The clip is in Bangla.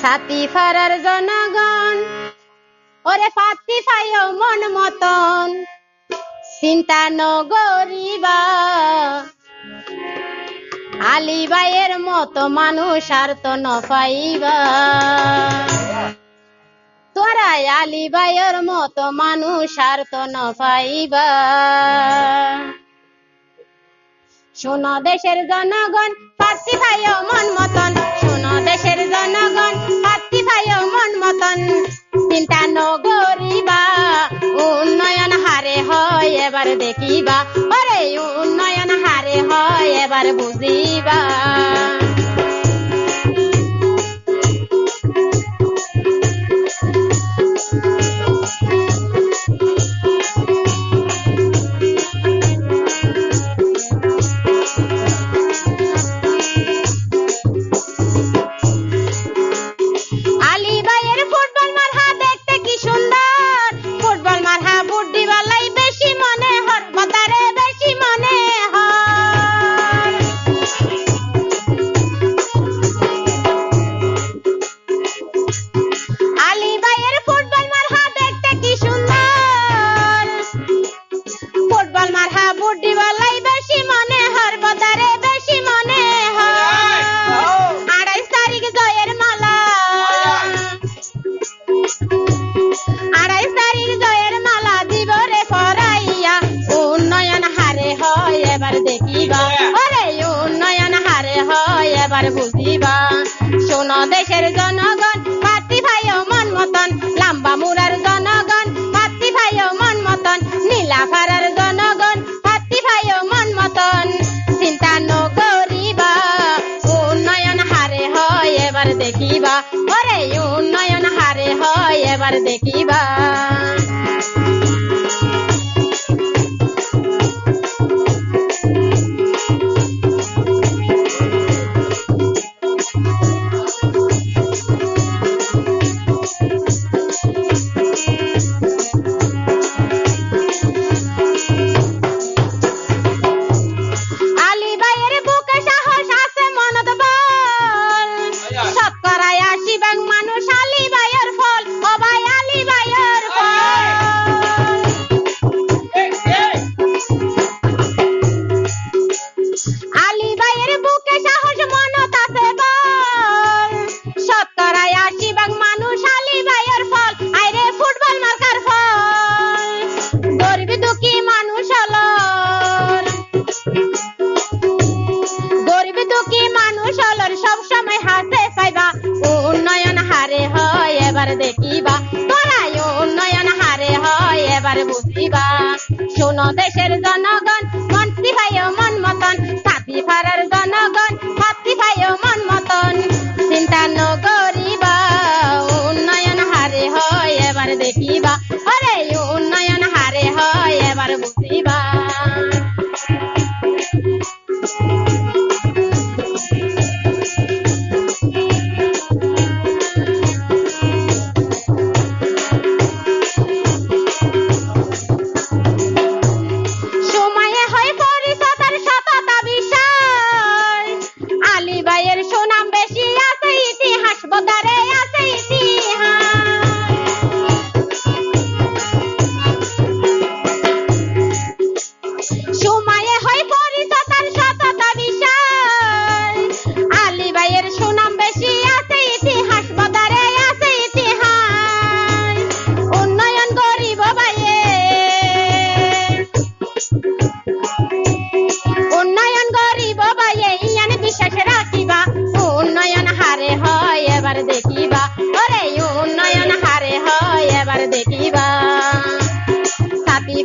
সাথী ফারার জনগণ। ওরে ফাতি ফাইও মন মতন, চিন্তা নগরিবা। আলী ভাইয়ের মতো মানুষ আর তো নফাইবা তোরাই আলী ভাইয়ের মতো মানুষ আর তো নফাইবা শোনো দেশের জনগণ ফাঁসি ভাইও মন মতন, শোনো দেশের জনগণ। Shiva. শোনো দেশের জনগণ মাতৃভাই মন মতন লাম্বা মুরার জনগণ মাতৃভাই মন মতন নীলাফারার জনগণ মাতৃভাই মন মতন চিন্তা নগরিবা উন্নয়ন হারে হয়, এবার দেখিবা। ওরে উন্নয়ন হারে হয়, এবার দেখিবা। দেশের জনগণ মন্ত্রী ভাইও মন মতন। সাথী ফারার জনগণ, সাথী ভাইও মন মতন। চিন্তা নগরিবা উন্নয়ন হারে হয়, এবার দেখিবা দেখিবা। ওরে উন্নয়ন হারে হয় এবার দেখিবা। সাথী